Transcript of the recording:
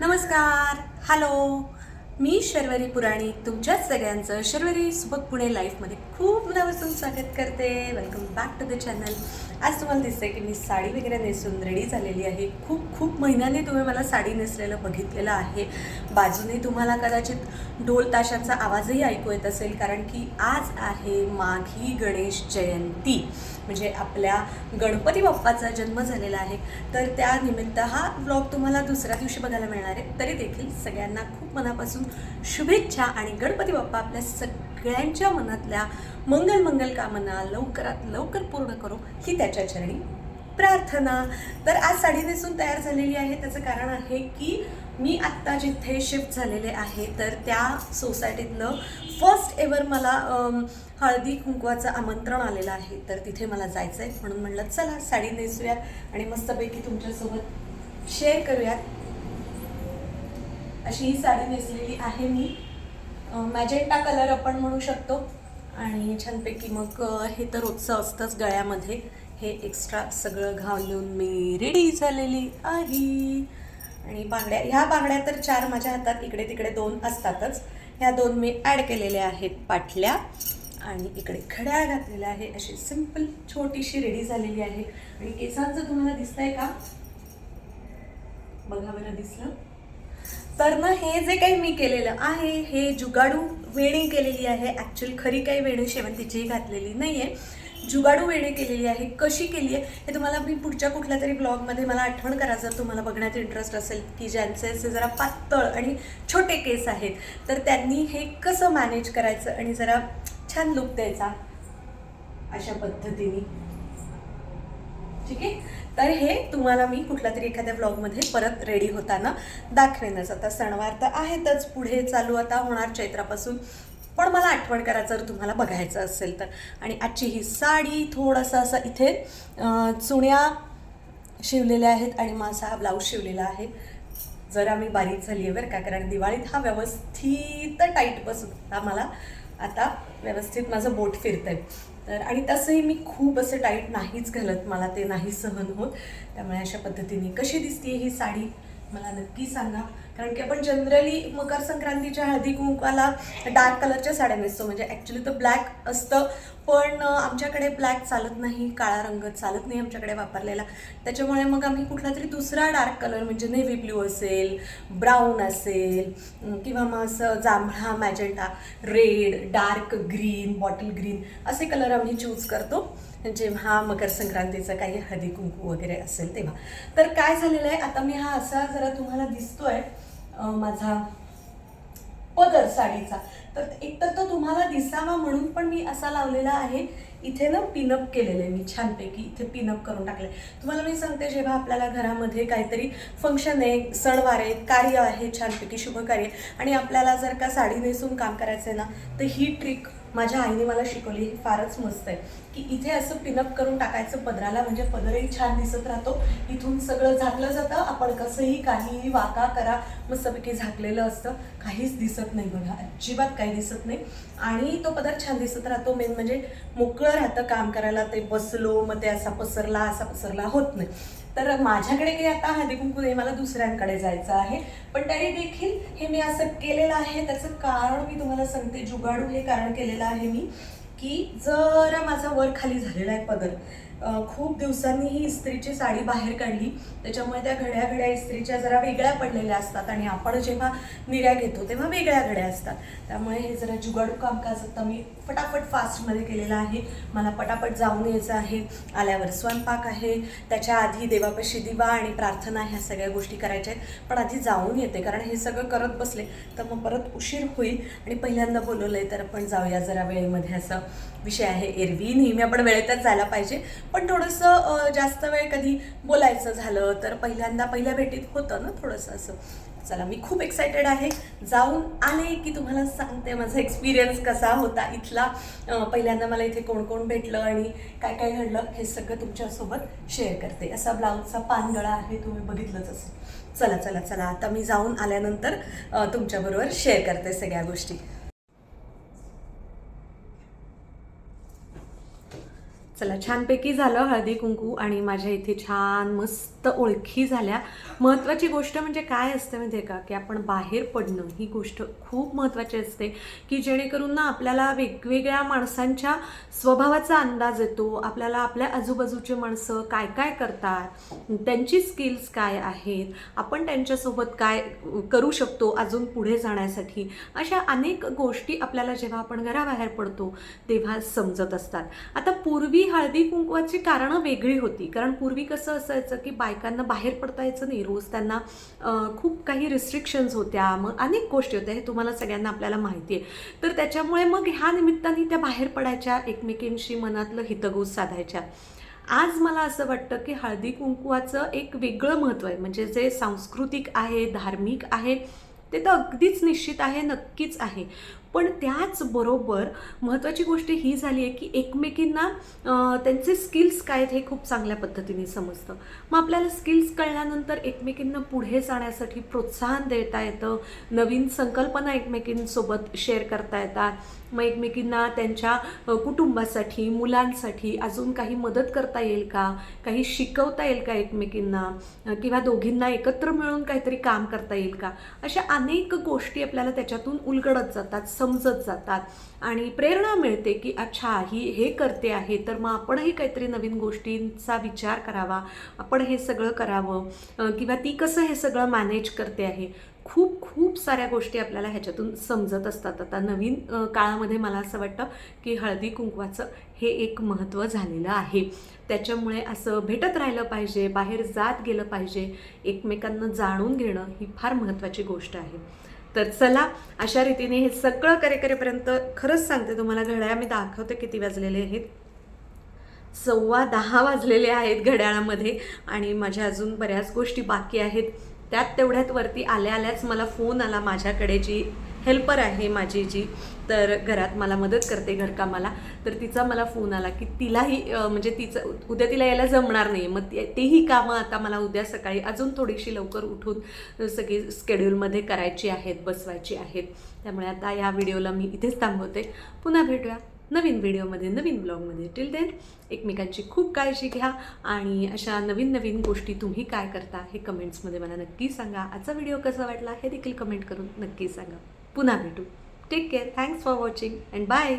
नमस्कार. हॅलो मी शर्वरी पुराणी. तुमच्याच सगळ्यांचं शर्वरी सुबक पुणे लाईफमध्ये खूप मनापासून स्वागत करते. Welcome back to the channel आज तुम्हाला दिसतंय की मी साडी वगैरे नेसून रेडी झालेली आहे. खूप खूप महिन्याने तुम्ही मला साडी नेसलेलं बघितलेलं आहे. बाजूने तुम्हाला कदाचित ढोल ताशाचा आवाजही ऐकू येत असेल कारण की आज आहे माघी गणेश जयंती. म्हणजे आपल्या गणपती बाप्पाचा जन्म झालेला आहे. तर त्यानिमित्त हा ब्लॉग तुम्हाला दुसऱ्या दिवशी बघायला मिळणार आहे. तरी देखील सगळ्यांना खूप मनापासून शुभेच्छा आणि गणपती बाप्पा आपल्या सगळ्यांच्या मनातल्या मंगल मंगल कामना लवकरात लवकर पूर्ण करो ही त्याच्या चरणी प्रार्थना. तर आज साडी नेसून तयार झालेली आहे. त्याचं कारण आहे की मी आत्ता जिथे शिफ्ट झालेले आहे तर त्या सोसायटीतलं फर्स्ट एवर मला हळदी कुंकवाचं आमंत्रण आलेलं आहे. तर तिथे मला जायचं आहे म्हणून म्हणलं चला साडी नेसूयात आणि मस्तपैकी तुमच्यासोबत शेअर करूयात. अशी ही साडी नेसलेली आहे मी. मॅजेंटा कलर आपण म्हणू शकतो. आणि छानपैकी मग हे तर रोजचं असतंच गळ्यामध्ये. हे एक्स्ट्रा सगळं घालून मी रेडी झालेली आहे. आणि बांगड्या ह्या बांगड्या तर चार माझ्या हातात इकडे तिकडे दोन असतातच. ह्या दोन मी ॲड केलेल्या आहेत पाटल्या. आणि इकडे खड्या घातलेल्या आहे अशी सिंपल छोटीशी रेडी झालेली आहे. आणि केसांचं तुम्हाला दिसतंय का? बघा बरं दिसलं. तर ना हे जे काही मी केलेलं आहे हे जुगाडू वेणी केलेली आहे. ॲक्च्युली खरी काही वेणी शेवंतीचीही घातलेली नाही आहे जुगाडू वेणी केलेली आहे कशी केली आहे हे तुम्हाला मी पुढच्या कुठल्या तरी ब्लॉगमध्ये मला आठवण करा जर तुम्हाला बघण्यात इंटरेस्ट असेल की ज्यांचे असे जरा पातळ आणि छोटे केस आहेत तर त्यांनी हे कसं मॅनेज करायचं आणि जरा छान लुक द्यायचा अशा पद्धतीने. ठीक आहे? तर हे तुम्हाला मी कुठल्या तरी एखाद्या ब्लॉगमध्ये परत रेडी होताना दाखवेनच. आता सणवार तर आहेतच पुढे चालू आता होणार चैत्रापासून. पण मला आठवण करा जर तुम्हाला बघायचं असेल तर. आणि आजची ही साडी थोडंसं असं इथे चुण्या शिवलेल्या आहेत आणि माझा हा ब्लाऊज शिवलेला आहे. जरा मी बारीक झाली आहे बरं का कारण दिवाळीत हा व्यवस्थित टाईट बसून मला आता व्यवस्थित माझं बोट फिरतंय. तर आणि तसंही मी खूप असं टाईट नाहीच घालत मला ते नाही सहन होत. त्यामुळे अशा पद्धतीने कशी दिसते ही साडी मला नक्की सांगा. कारण की आपण जनरली मकर संक्रांतीच्या हळदी कुंकाला डार्क कलरच्या साड्या नेसतो. म्हणजे ॲक्च्युली तर ब्लॅक असतं पण आमच्याकडे ब्लॅक चालत नाही काळा रंग चालत नाही आमच्याकडे वापरलेला. त्याच्यामुळे मग आम्ही कुठला तरी दुसरा डार्क कलर म्हणजे नेव्ही ब्ल्यू असेल ब्राऊन असेल किंवा मग असं जांभळा magenta red dark green bottle green असे कलर आम्ही चूज करतो. जेव्हा मकर संक्रांतीचं काही हळदी कुंकू वगैरे असेल तेव्हा. तर काय झालेलं आहे आता मी हा असा जरा तुम्हाला दिसतोय माझा पदर साडीचा. तर एकतर तो तुम्हाला दिसावा म्हणून पण मी असा लावलेला आहे. इथे ना पिनअप केलेलं आहे मी छानपैकी. इथे पिनअप करून टाकले तुम्हाला मी सांगते जेव्हा आपल्याला घरामध्ये काहीतरी फंक्शन आहे सणवार आहे कार्य आहे छानपैकी शुभ कार्य आणि आपल्याला जर का साडी नेसून काम करायचं आहे ना तर ही ट्रिक माझ्या आईने मला शिकवली ही फारच मस्त आहे. की इथे असं पिनअप करून टाकायचं पदराला म्हणजे पदरही छान दिसत राहतो. इथून सगळं झाकलं जातं. आपण कसंही काहीही वाका करा मस्तपैकी झाकलेलं असतं. काहीच दिसत नाही बघा. अजिबात काही दिसत नाही. आणि तो पदर छान दिसत राहतो. मेन म्हणजे मोकळं राहतं काम करायला. ते बसलो मग ते असा पसरला असा पसरला. होत नाही. तर माझ्याकडे काही आता हळदी कुंकू नाही मला दुसऱ्यांकडे जायचं आहे. पण तरी देखील हे मी असं केलेलं आहे. त्याचं कारण मी तुम्हाला सांगते जुगाडू हे कारण केलेलं आहे मी की जरा माझा वर खाली झालेला आहे पदर. खूप दिवसांनी ही इस्त्रीची साडी बाहेर काढली. त्याच्यामुळे त्या घड्या घड्या इस्त्रीच्या जरा वेगळ्या पडलेल्या असतात आणि आपण जेव्हा निर्या घेतो तेव्हा वेगळ्या घड्या असतात. त्यामुळे हे जरा जुगाडू कामकाज आता मी फटाफट फास्टमध्ये केलेलं आहे. मला पटापट जाऊन यायचं आहे. आल्यावर स्वयंपाक आहे. त्याच्या आधी देवापाशी दिवा आणि प्रार्थना ह्या सगळ्या गोष्टी करायच्या आहेत. पण आधी जाऊन येते कारण हे सगळं करत बसले तर मग परत उशीर होईल आणि पहिल्यांदा बोलवलं आहे तर आपण जाऊया जरा वेळेमध्ये. असा विषय आहे. एरवी नेहमी आपण वेळेतच जायला पाहिजे. पण थोडंसं जास्त वेळ कधी बोलायचं झालं तर पहिल्यांदा पहिल्या भेटीत होतं ना थोडंसं असं. चला मी खूप एक्सायटेड आहे. जाऊन आले की तुम्हाला सांगते माझा एक्सपिरियन्स कसा होता इथला. पहिल्यांदा मला इथे कोण कोण भेटलं आणि काय काय घडलं हे सगळं तुमच्यासोबत शेअर करते. असा ब्लाऊजचा पानगळा आहे तुम्ही बघितलंच असेल. चला चला चला आता मी जाऊन आल्यानंतर तुमच्याबरोबर शेअर करते सगळ्या गोष्टी. चला छानपैकी झालं हळदी कुंकू आणि माझ्या इथे छान मस्त ओळखी झाल्या. महत्त्वाची गोष्ट म्हणजे काय असते माहिती आहे का? की आपण बाहेर पडणं ही गोष्ट खूप महत्त्वाची असते. की जेणेकरून ना आपल्याला वेगवेगळ्या माणसांच्या स्वभावाचा अंदाज येतो. आपल्याला आपल्या आजूबाजूचे माणसं काय काय करतात? त्यांची स्किल्स काय आहेत? आपण त्यांच्यासोबत काय करू शकतो अजून पुढे जाण्यासाठी? अशा अनेक गोष्टी आपल्याला जेव्हा आपण घराबाहेर पडतो तेव्हा समजत असतात. आता पूर्वी हळदी कुंकवाची कारणं वेगळी होती. कारण पूर्वी कसं असायचं की बायकांना बाहेर पडता यायचं नाही. रोज त्यांना खूप काही रिस्ट्रिक्शन्स होत्या. मग अनेक गोष्टी होत्या. हे तुम्हाला सगळ्यांना आपल्याला माहिती आहे. तर त्याच्यामुळे मग ह्या निमित्ताने त्या बाहेर पडायच्या एकमेकींशी मनातलं हितगुज साधायच्या. आज मला असं वाटतं की हळदी कुंकवाचं एक वेगळं महत्त्व आहे. म्हणजे जे सांस्कृतिक आहे धार्मिक आहे ते तर अगदीच निश्चित आहे नक्कीच आहे. पण त्याचबरोबर महत्त्वाची गोष्ट ही झाली आहे की एकमेकींना त्यांचे स्किल्स काय आहेत हे खूप चांगल्या पद्धतीने समजतं. मग आपल्याला स्किल्स कळल्यानंतर एकमेकींना पुढे जाण्यासाठी प्रोत्साहन देता येतं नवीन संकल्पना एकमेकींसोबत शेअर करता येतात मग एकमेकींना त्यांच्या कुटुंबासाठी मुलांसाठी अजून काही मदत करता येईल का? काही शिकवता येईल का एकमेकींना? किंवा दोघींना एकत्र मिळून काहीतरी काम करता येईल का? अशा अनेक गोष्टी आपल्याला त्याच्यातून उलगडत जातात. समजत जातात. आणि प्रेरणा मिळते की अच्छा ही हे करते आहे तर मग आपणही काहीतरी नवीन गोष्टींचा विचार करावा. आपण हे सगळं करावं. किंवा ती कसं हे सगळं मॅनेज करते आहे. खूप खूप साऱ्या गोष्टी आपल्याला ह्याच्यातून समजत असतात. आता नवीन काळामध्ये मला असं वाटतं की हळदी कुंकवाचं हे एक महत्त्व झालेलं आहे. त्याच्यामुळे असं भेटत राहिलं पाहिजे बाहेर जात गेलं पाहिजे. एकमेकांना जाणून घेणं ही फार महत्त्वाची गोष्ट आहे. तर चला अशा रीतीने हे सगळं करे करेपर्यंत खरंच सांगते तुम्हाला घड्याळ मी दाखवते किती वाजलेले आहेत. सव्वा दहा वाजलेले आहेत घड्याळामध्ये आणि माझ्या अजून बऱ्याच गोष्टी बाकी आहेत. त्यात तेवढ्यात वरती आल्या आल्याच मला फोन आला माझ्याकडे जी हेल्पर आहे माझी जी तर घरात मला मदत करते घरकामाला. तर तिचा मला फोन आला की तिलाही म्हणजे तिचं उद्या तिला यायला जमणार नाही मग तेही कामं आता मला उद्या सकाळी अजून थोडीशी लवकर उठून सगळी स्केड्यूलमध्ये करायची आहेत बसवायची आहेत. त्यामुळे आता या व्हिडिओला मी इथेच थांबवते. पुन्हा भेटूया नवीन व्हिडिओमध्ये नवीन ब्लॉगमध्ये टिल देन एकमेकांची खूप काळजी घ्या आणि अशा नवीन नवीन गोष्टी तुम्ही काय करता हे कमेंट्समध्ये मला नक्की सांगा. आजचा व्हिडिओ कसा वाटला हे देखील कमेंट करून नक्की सांगा. पुन्हा भेटू. Take care thanks for watching and bye